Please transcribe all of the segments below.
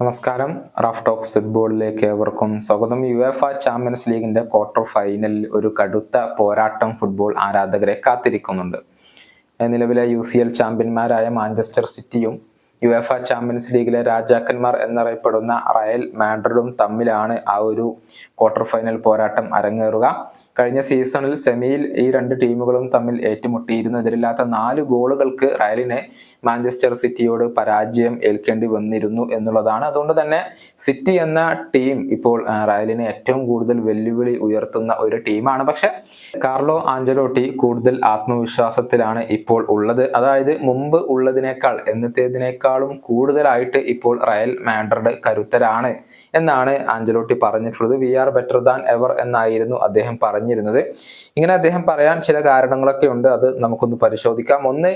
നമസ്കാരം. Raf talks ഫുട്ബോളിലേക്ക് ഏവർക്കും സ്വാഗതം. യു എഫ് ചാമ്പ്യൻസ് ലീഗിന്റെ ക്വാർട്ടർ ഫൈനലിൽ ഒരു കടുത്ത പോരാട്ടം ഫുട്ബോൾ ആരാധകരെ കാത്തിരിക്കുന്നുണ്ട്. നിലവിലെ യു സി എൽ ചാമ്പ്യന്മാരായ മാഞ്ചസ്റ്റർ സിറ്റിയും യു എഫ് ആ ചാമ്പ്യൻസ് ലീഗിലെ രാജാക്കന്മാർ എന്നറിയപ്പെടുന്ന റയൽ മാഡ്രിഡും തമ്മിലാണ് ആ ഒരു ക്വാർട്ടർ ഫൈനൽ പോരാട്ടം അരങ്ങേറുക. കഴിഞ്ഞ സീസണിൽ സെമിയിൽ ഈ രണ്ട് ടീമുകളും തമ്മിൽ ഏറ്റുമുട്ടിയിരുന്നു. എതിരില്ലാത്ത നാല് ഗോളുകൾക്ക് റയലിനെ മാഞ്ചസ്റ്റർ സിറ്റിയോട് പരാജയം ഏൽക്കേണ്ടി വന്നിരുന്നു എന്നുള്ളതാണ്. അതുകൊണ്ട് തന്നെ സിറ്റി എന്ന ടീം ഇപ്പോൾ റയലിനെ ഏറ്റവും കൂടുതൽ വെല്ലുവിളി ഉയർത്തുന്ന ഒരു ടീമാണ് പക്ഷെ കാർലോ ആഞ്ചലോട്ടി കൂടുതൽ ആത്മവിശ്വാസത്തിലാണ് ഇപ്പോൾ ഉള്ളത്. അതായത് മുമ്പ് ഉള്ളതിനേക്കാൾ എന്നത്തേതിനേക്കാളും കൂടുതലായിട്ട് ഇപ്പോൾ റയൽ മാൻഡ്രഡ് കരുത്തരാണ് എന്നാണ് ആഞ്ചലോട്ടി പറഞ്ഞിട്ടുള്ളത്. We are better than ever എന്നായിരുന്നു അദ്ദേഹം പറഞ്ഞിരുന്നത്. ഇങ്ങനെ അദ്ദേഹം പറയാൻ ചില കാരണങ്ങളൊക്കെ ഉണ്ട്. അത് നമുക്കൊന്ന് പരിശോധിക്കാം. ഒന്ന്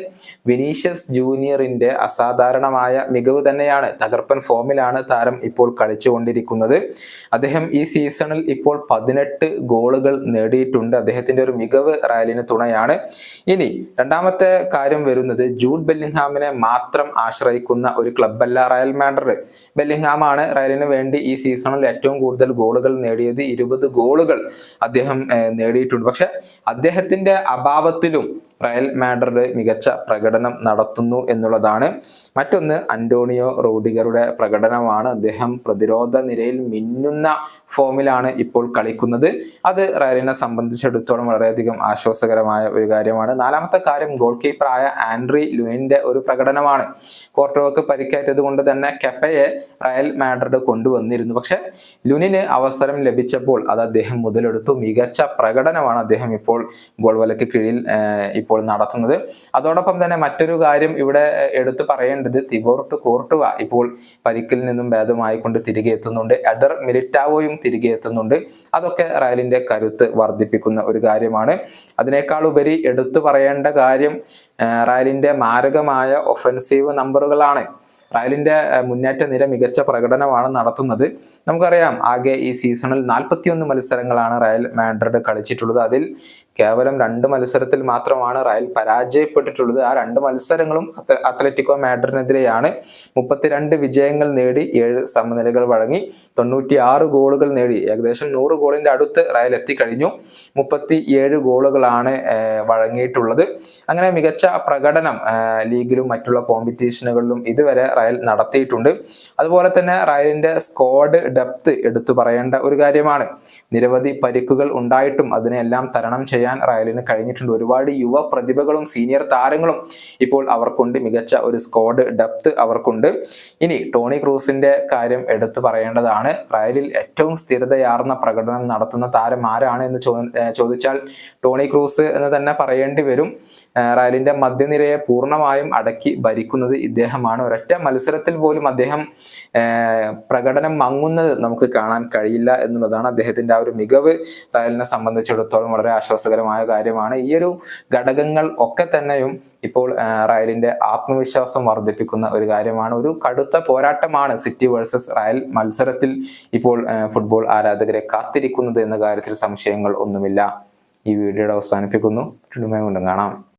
വിനീഷ്യസ് ജൂനിയറിന്റെ അസാധാരണമായ മികവ് തന്നെയാണ്. തകർപ്പൻ ഫോമിലാണ് താരം ഇപ്പോൾ കളിച്ചുകൊണ്ടിരിക്കുന്നത്. അദ്ദേഹം ഈ സീസണിൽ ഇപ്പോൾ പതിനെട്ട് ഗോളുകൾ നേടിയിട്ടുണ്ട്. അദ്ദേഹത്തിന്റെ ഒരു മികവ് റയലിന് തുണയാണ്. ഇനി രണ്ടാമത്തെ കാര്യം വരുന്നത് ജൂഡ് ബെല്ലിംഗ്ഹാമിനെ മാത്രം ആശ്രയിക്കുന്ന ഒരു ക്ലബ്ബല്ല റയൽ മാഡ്രിഡ്. ബെല്ലിംഗ്ഹാം ആണ് റയലിന് വേണ്ടി ഈ സീസണിൽ ഏറ്റവും കൂടുതൽ ഗോളുകൾ നേടിയത്. ഇരുപത് ഗോളുകൾ അദ്ദേഹം നേടിയിട്ടുണ്ട്. പക്ഷെ അദ്ദേഹത്തിന്റെ അഭാവത്തിലും റയൽ മാഡ്രിഡ് മികച്ച പ്രകടനം നടത്തുന്നു എന്നുള്ളതാണ്. മറ്റൊന്ന് അന്റോണിയോ റോഡിഗറുടെ പ്രകടനമാണ്. അദ്ദേഹം പ്രതിരോധ നിരയിൽ മിന്നുന്ന ഫോമിലാണ് ഇപ്പോൾ കളിക്കുന്നത്. അത് റയലിനെ സംബന്ധിച്ചിടത്തോളം വളരെയധികം ആശ്വാസകരമായ ഒരു കാര്യമാണ്. നാലാമത്തെ കാര്യം ഗോൾ കീപ്പറായ ആൻഡ്രി ലുവിന്റെ ഒരു പ്രകടനമാണ്. കോർട്ടോക്ക് പരിക്കേറ്റത് കൊണ്ട് തന്നെ കെപ്പയെ റയൽ മാഡ്രിഡ് കൊണ്ടുവന്നിരുന്നു. പക്ഷെ ലുനിന് അവസരം ലഭിച്ചപ്പോൾ അത് അദ്ദേഹം മുതലെടുത്തു. മികച്ച പ്രകടനമാണ് അദ്ദേഹം ഇപ്പോൾ ഗോൾ വലയ്ക്ക് കീഴിൽ ഇപ്പോൾ നടത്തുന്നത്. അതോടൊപ്പം തന്നെ മറ്റൊരു കാര്യം ഇവിടെ എടുത്തു പറയേണ്ടത് തിബോർട്ട് കോർട്ടുവ ഇപ്പോൾ പരിക്കിൽ നിന്നും ഭേദമായിക്കൊണ്ട് തിരികെ എത്തുന്നുണ്ട്. എഡർ മിലിറ്റാവോയും തിരികെ എത്തുന്നുണ്ട്. അതൊക്കെ റയലിന്റെ കരുത്ത് വർദ്ധിപ്പിക്കുന്ന ഒരു കാര്യമാണ്. അതിനേക്കാൾ ഉപരി എടുത്തു പറയേണ്ട കാര്യം റയലിന്റെ മാരകമായ ഒഫൻസീവ് നമ്പറുകളാണ് റയലിന്റെ മുന്നേറ്റ നിര മികച്ച പ്രകടനമാണ് നടത്തുന്നത്. നമുക്കറിയാം ആകെ ഈ സീസണിൽ നാൽപ്പത്തിയൊന്ന് മത്സരങ്ങളാണ് റയൽ മാഡ്രിഡ് കളിച്ചിട്ടുള്ളത്. അതിൽ കേവലം രണ്ട് മത്സരത്തിൽ മാത്രമാണ് റയൽ പരാജയപ്പെട്ടിട്ടുള്ളത്. ആ രണ്ട് മത്സരങ്ങളും അത്ല- അത്ലറ്റിക്കോ മാഡ്രിനെതിരെയാണ് മുപ്പത്തിരണ്ട് വിജയങ്ങൾ നേടി ഏഴ് സമനിലകൾ വഴങ്ങി തൊണ്ണൂറ്റി ആറ് ഗോളുകൾ നേടി. ഏകദേശം നൂറ് ഗോളിന്റെ അടുത്ത് റയൽ എത്തിക്കഴിഞ്ഞു. മുപ്പത്തി ഏഴ് ഗോളുകളാണ് വഴങ്ങിയിട്ടുള്ളത്. അങ്ങനെ മികച്ച പ്രകടനം ലീഗിലും മറ്റുള്ള കോമ്പറ്റീഷനുകളിലും ഇതുവരെ റയൽ നടത്തിയിട്ടുണ്ട്. അതുപോലെ തന്നെ റയലിന്റെ സ്ക്വാഡ് ഡെപ്ത് എടുത്തു പറയേണ്ട ഒരു കാര്യമാണ്. നിരവധി പരിക്കുകൾ ഉണ്ടായിട്ടും അതിനെല്ലാം തരണം ചെയ്യാൻ റയലിന് കഴിഞ്ഞിട്ടുണ്ട്. ഒരുപാട് യുവ പ്രതിഭകളും സീനിയർ താരങ്ങളും ഇപ്പോൾ അവർക്കുണ്ട്. മികച്ച ഒരു സ്ക്വാഡ് ഡെപ്ത് അവർക്കുണ്ട്. ഇനി ടോണി ക്രൂസിന്റെ കാര്യം എടുത്തു പറയേണ്ടതാണ്. റയലിൽ ഏറ്റവും സ്ഥിരതയാർന്ന പ്രകടനം നടത്തുന്ന താരം ആരാണ് എന്ന് ചോദിച്ചാൽ ടോണി ക്രൂസ് എന്ന് തന്നെ പറയേണ്ടി വരും. റയലിന്റെ മധ്യനിരയെ പൂർണമായും അടക്കി ഭരിക്കുന്നത് ഇദ്ദേഹമാണ്. ഒരൊറ്റ മത്സരത്തിൽ പോലും അദ്ദേഹം പ്രകടനം മങ്ങുന്നത് നമുക്ക് കാണാൻ കഴിയില്ല എന്നുള്ളതാണ് അദ്ദേഹത്തിന്റെ ആ ഒരു മികവ്. റയലിനെ സംബന്ധിച്ചിടത്തോളം വളരെ ആശ്വാസകരമായ കാര്യമാണ്. ഈ ഒരു ഘടകങ്ങൾ ഒക്കെ തന്നെയും ഇപ്പോൾ റയലിന്റെ ആത്മവിശ്വാസം വർദ്ധിപ്പിക്കുന്ന ഒരു കാര്യമാണ്. ഒരു കടുത്ത പോരാട്ടമാണ് സിറ്റി വേഴ്സസ് റയൽ മത്സരത്തിൽ ഇപ്പോൾ ഫുട്ബോൾ ആരാധകരെ കാത്തിരിക്കുന്നത് എന്ന കാര്യത്തിൽ സംശയങ്ങൾ ഒന്നുമില്ല. ഈ വീഡിയോയുടെ അവസാനിപ്പിക്കുന്നു. വീണ്ടും കാണാം.